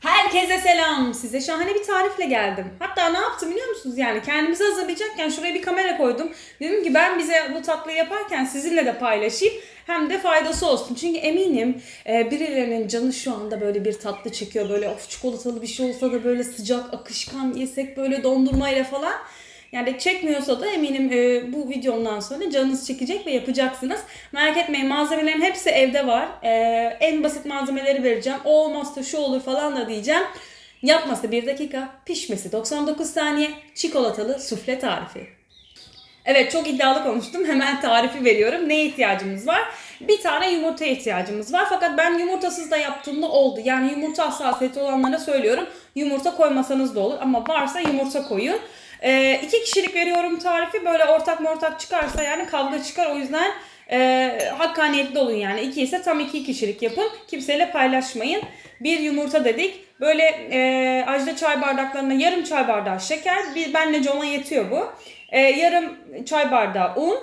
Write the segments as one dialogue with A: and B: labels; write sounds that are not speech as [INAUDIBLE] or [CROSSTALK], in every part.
A: Herkese selam. Size şahane bir tarifle geldim. Hatta ne yaptım biliyor musunuz? Yani kendimizi hazırlayacakken şuraya bir kamera koydum. Dedim ki ben bize bu tatlıyı yaparken sizinle de paylaşayım. Hem de faydası olsun. Çünkü eminim e, birilerinin canı şu anda böyle bir tatlı çekiyor. Böyle of çikolatalı bir şey olsa da böyle sıcak akışkan yesek böyle dondurmayla falan. Yani çekmiyorsa da eminim e, bu videomdan sonra canınız çekecek ve yapacaksınız. Merak etmeyin malzemelerin hepsi evde var. E, en basit malzemeleri vereceğim. O olmazsa şu olur falan da diyeceğim. Yapması 1 dakika, pişmesi 99 saniye, çikolatalı sufle tarifi. Evet çok iddialı konuştum. Hemen tarifi veriyorum. Neye ihtiyacımız var? Bir tane yumurtaya ihtiyacımız var. Fakat ben yumurtasız da yaptığımda oldu. Yani yumurta hassasiyeti olanlara söylüyorum. Yumurta koymasanız da olur. Ama varsa yumurta koyun. Ee, iki kişilik veriyorum tarifi. Böyle ortak mortak çıkarsa yani kavga çıkar. O yüzden e, hakkaniyetli olun yani. İki ise tam iki kişilik yapın. Kimseyle paylaşmayın. Bir yumurta dedik. Böyle e, ajda çay bardaklarına yarım çay bardağı şeker. Bir, benle John'a yetiyor bu. E, yarım çay bardağı un.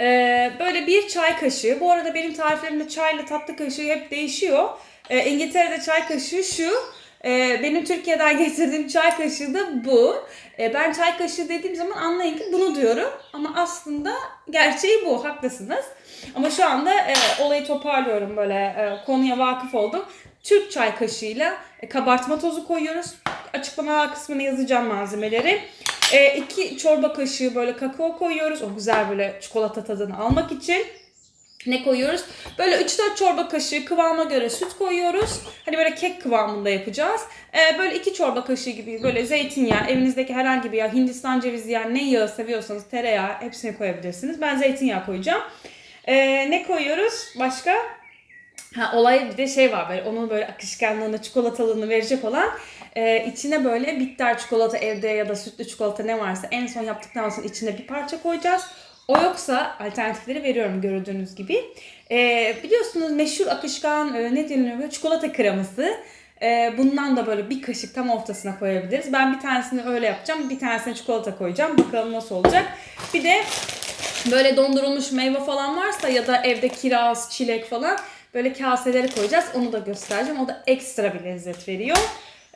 A: E, böyle bir çay kaşığı. Bu arada benim tariflerimde çayla tatlı kaşığı hep değişiyor. E, İngiltere'de çay kaşığı şu. E, benim Türkiye'den [LAUGHS] getirdiğim çay kaşığı da bu. E, ben çay kaşığı dediğim zaman anlayın ki bunu diyorum. Ama aslında gerçeği bu. Haklısınız. Ama şu anda e, olayı toparlıyorum böyle e, konuya vakıf oldum. Türk çay kaşığıyla e, kabartma tozu koyuyoruz. Açıklama kısmına yazacağım malzemeleri. 2 çorba kaşığı böyle kakao koyuyoruz. O güzel böyle çikolata tadını almak için. Ne koyuyoruz? Böyle 3-4 çorba kaşığı kıvama göre süt koyuyoruz. Hani böyle kek kıvamında yapacağız. Ee, böyle 2 çorba kaşığı gibi böyle zeytinyağı, evinizdeki herhangi bir yağ, Hindistan cevizi yağı, ne yağı seviyorsanız tereyağı hepsini koyabilirsiniz. Ben zeytinyağı koyacağım. Ee, ne koyuyoruz? Başka? Ha, olay bir de şey var böyle onun böyle akışkanlığını, çikolatalığını verecek olan e, içine böyle bitter çikolata evde ya da sütlü çikolata ne varsa en son yaptıktan sonra içine bir parça koyacağız. O yoksa alternatifleri veriyorum gördüğünüz gibi. E, biliyorsunuz meşhur akışkan e, ne deniliyor çikolata kreması. E, bundan da böyle bir kaşık tam ortasına koyabiliriz. Ben bir tanesini öyle yapacağım. Bir tanesine çikolata koyacağım. Bakalım nasıl olacak. Bir de böyle dondurulmuş meyve falan varsa ya da evde kiraz, çilek falan böyle kaselere koyacağız. Onu da göstereceğim. O da ekstra bir lezzet veriyor.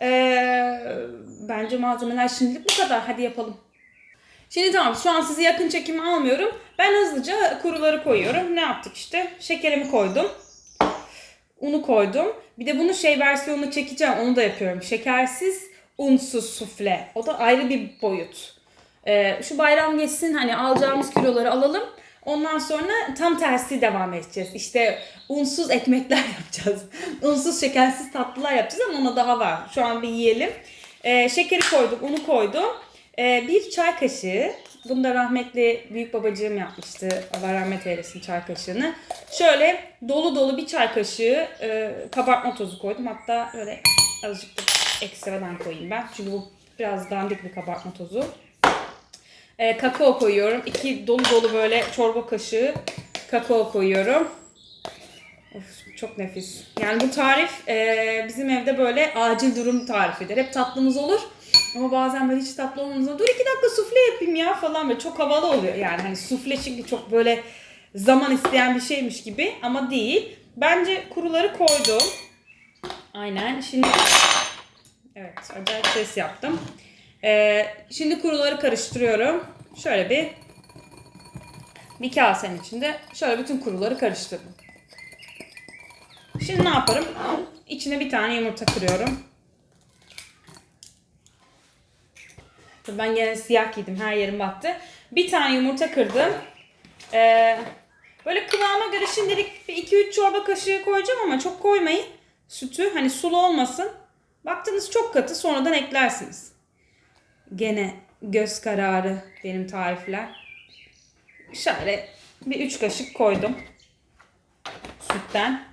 A: Ee, bence malzemeler şimdilik bu kadar. Hadi yapalım. Şimdi tamam şu an sizi yakın çekime almıyorum. Ben hızlıca kuruları koyuyorum. Ne yaptık işte? Şekerimi koydum. Unu koydum. Bir de bunun şey versiyonunu çekeceğim. Onu da yapıyorum. Şekersiz, unsuz sufle. O da ayrı bir boyut. Ee, şu bayram geçsin hani alacağımız kiloları alalım. Ondan sonra tam tersi devam edeceğiz. İşte unsuz ekmekler [LAUGHS] yapacağız. unsuz şekersiz tatlılar yapacağız ama ona daha var. Şu an bir yiyelim. Ee, şekeri koyduk, unu koydum. Ee, bir çay kaşığı. Bunu da rahmetli büyük babacığım yapmıştı. Allah rahmet eylesin çay kaşığını. Şöyle dolu dolu bir çay kaşığı e, kabartma tozu koydum. Hatta öyle azıcık da ekstradan koyayım ben. Çünkü bu biraz dandik bir kabartma tozu. E, kakao koyuyorum. İki dolu dolu böyle çorba kaşığı kakao koyuyorum. Of, çok nefis. Yani bu tarif e, bizim evde böyle acil durum tarifidir. Hep tatlımız olur. Ama bazen böyle hiç tatlı olmadığında dur iki dakika sufle yapayım ya falan böyle çok havalı oluyor. Yani hani sufle çünkü çok böyle zaman isteyen bir şeymiş gibi ama değil. Bence kuruları koydum. Aynen. Şimdi evet acayip ses yaptım. Ee, şimdi kuruları karıştırıyorum. Şöyle bir bir kasenin içinde şöyle bütün kuruları karıştırdım. Şimdi ne yaparım? İçine bir tane yumurta kırıyorum. Tabii Ben gene siyah giydim. Her yerim battı. Bir tane yumurta kırdım. Ee, böyle kıvama göre şimdilik bir 2-3 çorba kaşığı koyacağım ama çok koymayın. Sütü hani sulu olmasın. Baktınız çok katı sonradan eklersiniz. Gene göz kararı benim tarifler. Şöyle bir 3 kaşık koydum. Sütten.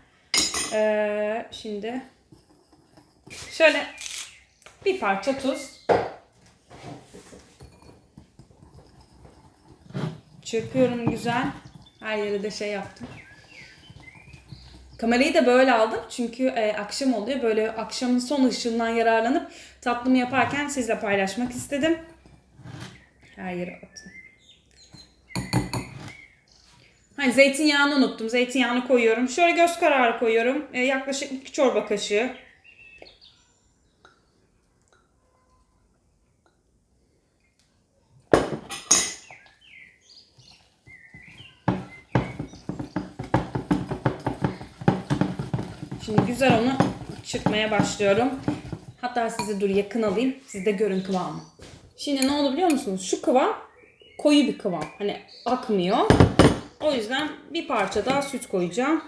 A: Ee, şimdi şöyle bir parça tuz. Çırpıyorum güzel. Her yere de şey yaptım. Kamerayı da böyle aldım çünkü e, akşam oluyor. Böyle akşamın son ışığından yararlanıp tatlımı yaparken sizle paylaşmak istedim. Her yere attım. Hani zeytinyağını unuttum. Zeytinyağını koyuyorum. Şöyle göz kararı koyuyorum. E, yaklaşık 2 çorba kaşığı. Şimdi güzel onu çırpmaya başlıyorum. Hatta sizi dur yakın alayım. Siz de görün kıvamı. Şimdi ne oldu biliyor musunuz? Şu kıvam koyu bir kıvam. Hani akmıyor. O yüzden bir parça daha süt koyacağım.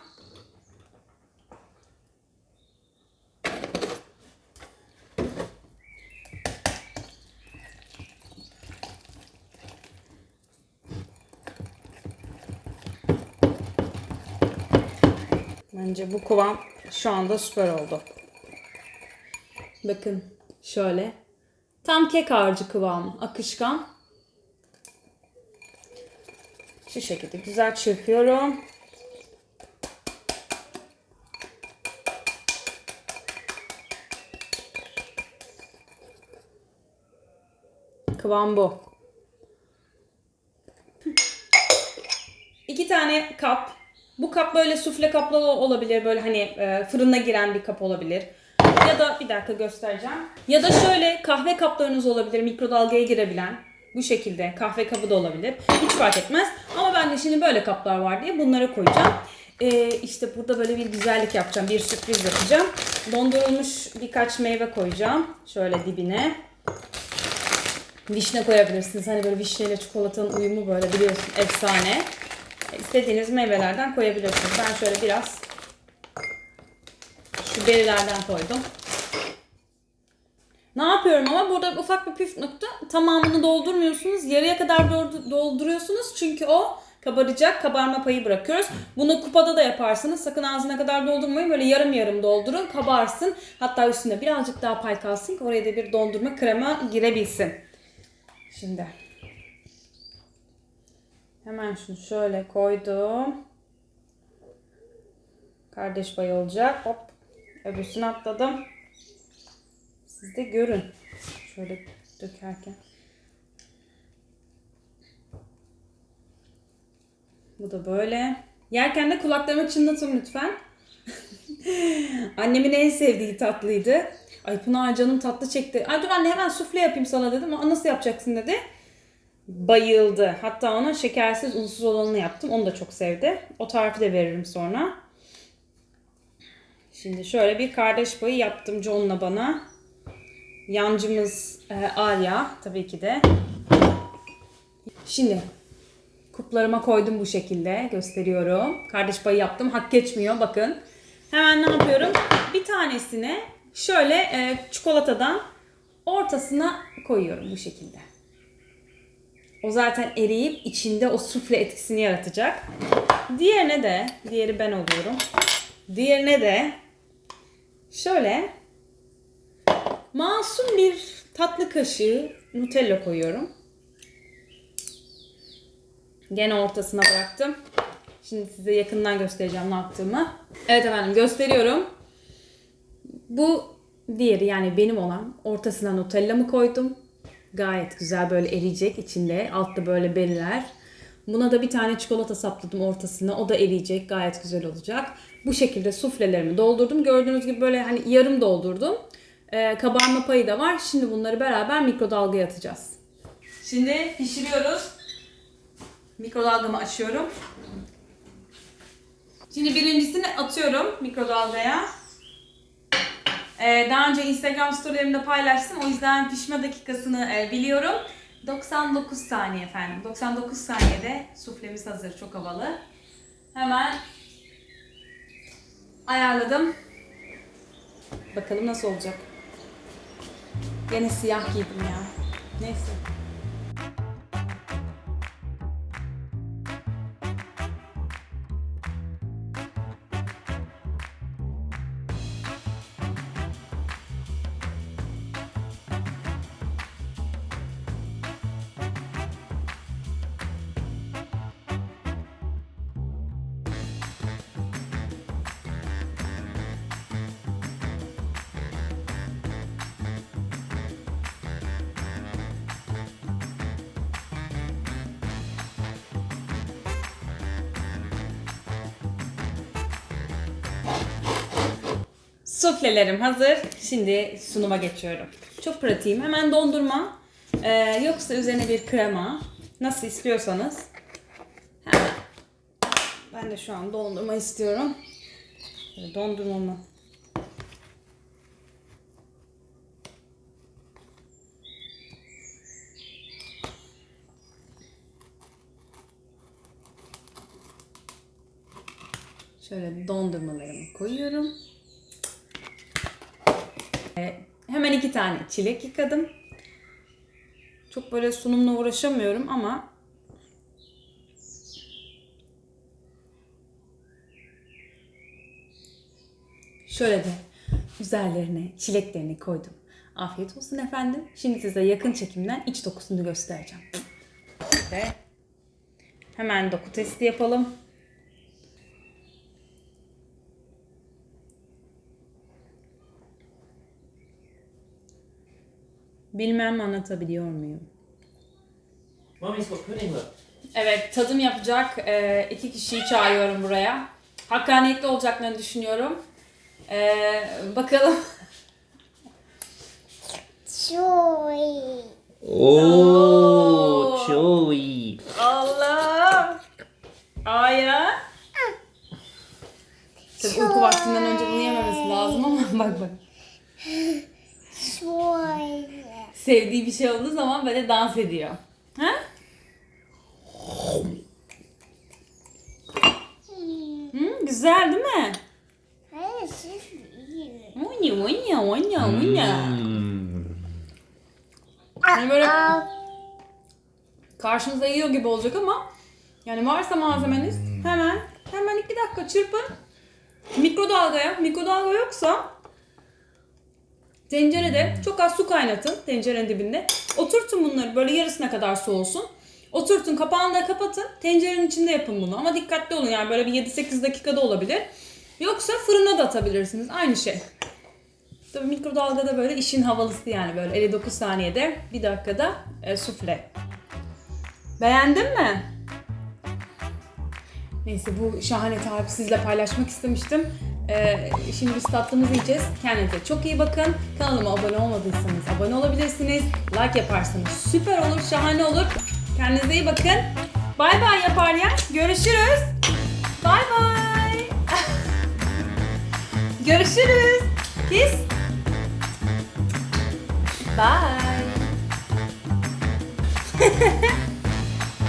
A: Bence bu kıvam şu anda süper oldu. Bakın şöyle. Tam kek harcı kıvamı. Akışkan. Şu şekilde güzel çırpıyorum. Kıvam bu. İki tane kap. Bu kap böyle sufle kaplı olabilir. Böyle hani e, fırına giren bir kap olabilir. Ya da bir dakika göstereceğim. Ya da şöyle kahve kaplarınız olabilir. Mikrodalgaya girebilen. Bu şekilde kahve kabı da olabilir. Hiç fark etmez. Ama ben de şimdi böyle kaplar var diye bunlara koyacağım. Ee, işte burada böyle bir güzellik yapacağım. Bir sürpriz yapacağım. Dondurulmuş birkaç meyve koyacağım. Şöyle dibine. Vişne koyabilirsiniz. Hani böyle vişneyle çikolatanın uyumu böyle biliyorsun efsane. İstediğiniz meyvelerden koyabilirsiniz. Ben şöyle biraz şu berilerden koydum. Ne yapıyorum ama burada ufak bir püf nokta. Tamamını doldurmuyorsunuz. Yarıya kadar doldu- dolduruyorsunuz. Çünkü o kabaracak. Kabarma payı bırakıyoruz. Bunu kupada da yaparsınız. Sakın ağzına kadar doldurmayın. Böyle yarım yarım doldurun. Kabarsın. Hatta üstünde birazcık daha pay kalsın ki oraya da bir dondurma krema girebilsin. Şimdi. Hemen şunu şöyle koydum. Kardeş payı olacak. Hop. Öbürsünü atladım. Siz de görün. Şöyle dökerken. Bu da böyle. Yerken de kulaklarımı çınlatın lütfen. [LAUGHS] Annemin en sevdiği tatlıydı. Ay Pınar canım tatlı çekti. Ay dur anne hemen sufle yapayım sana dedim. Aa, nasıl yapacaksın dedi. Bayıldı. Hatta ona şekersiz unsuz olanını yaptım. Onu da çok sevdi. O tarifi de veririm sonra. Şimdi şöyle bir kardeş payı yaptım John'la bana. Yancımız e, Alya tabii ki de. Şimdi kuplarıma koydum bu şekilde gösteriyorum. Kardeş payı yaptım. Hak geçmiyor bakın. Hemen ne yapıyorum? Bir tanesini şöyle e, çikolatadan ortasına koyuyorum bu şekilde. O zaten eriyip içinde o sufle etkisini yaratacak. Diğerine de, diğeri ben oluyorum. Diğerine de şöyle masum bir tatlı kaşığı Nutella koyuyorum. Gene ortasına bıraktım. Şimdi size yakından göstereceğim ne yaptığımı. Evet efendim gösteriyorum. Bu diğeri yani benim olan ortasına Nutella'mı koydum. Gayet güzel böyle eriyecek içinde. Altta böyle beriler. Buna da bir tane çikolata sapladım ortasına. O da eriyecek. Gayet güzel olacak. Bu şekilde suflelerimi doldurdum. Gördüğünüz gibi böyle hani yarım doldurdum. Ee, kabarma payı da var. Şimdi bunları beraber mikrodalgaya atacağız. Şimdi pişiriyoruz. Mikrodalgamı açıyorum. Şimdi birincisini atıyorum mikrodalgaya. Ee, daha önce Instagram storylerimde paylaştım. O yüzden pişme dakikasını e, biliyorum. 99 saniye efendim. 99 saniyede suflemiz hazır. Çok havalı. Hemen ayarladım. Bakalım nasıl olacak. Gene siyah giydim ya. Neyse. Suflelerim hazır. Şimdi sunuma geçiyorum. Çok pratiğim. Hemen dondurma. Ee, yoksa üzerine bir krema. Nasıl istiyorsanız. Hemen. Ben de şu an dondurma istiyorum. Böyle dondurmamı Şöyle dondurmalarımı koyuyorum. Ee, hemen iki tane çilek yıkadım. Çok böyle sunumla uğraşamıyorum ama şöyle de üzerlerine çileklerini koydum. Afiyet olsun efendim. Şimdi size yakın çekimden iç dokusunu göstereceğim. Ve hemen doku testi yapalım. Bilmem anlatabiliyor muyum?
B: Mommy's got pudding look.
A: Evet, tadım yapacak e, iki kişiyi çağırıyorum buraya. Hakkaniyetli olacaklarını düşünüyorum. E, bakalım.
C: Joy.
A: Oo.
B: chewy.
A: Allah! Aya. Tabii uyku vaktinden önce bunu yememesi lazım ama [LAUGHS] bak bak.
C: Joy.
A: Sevdiği bir şey olduğu zaman böyle dans ediyor. Ha? Hmm, güzel değil mi?
C: Hayır siz iyi.
A: Onya onya onya onya. Yani böyle karşınıza yiyor gibi olacak ama yani varsa malzemeniz hemen hemen iki dakika çırpın. Mikrodalgaya, mikrodalga yoksa tencerede çok az su kaynatın tencerenin dibinde. Oturtun bunları böyle yarısına kadar soğusun. Oturtun kapağını da kapatın. Tencerenin içinde yapın bunu ama dikkatli olun yani böyle bir 7-8 dakikada olabilir. Yoksa fırına da atabilirsiniz. Aynı şey. Tabii mikrodalgada böyle işin havalısı yani böyle 59 saniyede bir dakikada e, sufle. Beğendin mi? Neyse bu şahane tarifi sizle paylaşmak istemiştim. Ee, şimdi biz tatlımızı yiyeceğiz. Kendinize çok iyi bakın. Kanalıma abone olmadıysanız abone olabilirsiniz. Like yaparsanız süper olur, şahane olur. Kendinize iyi bakın. Bay bay yapar ya. Görüşürüz. Bay bay. [LAUGHS] Görüşürüz. Kiss. Bye. [LAUGHS]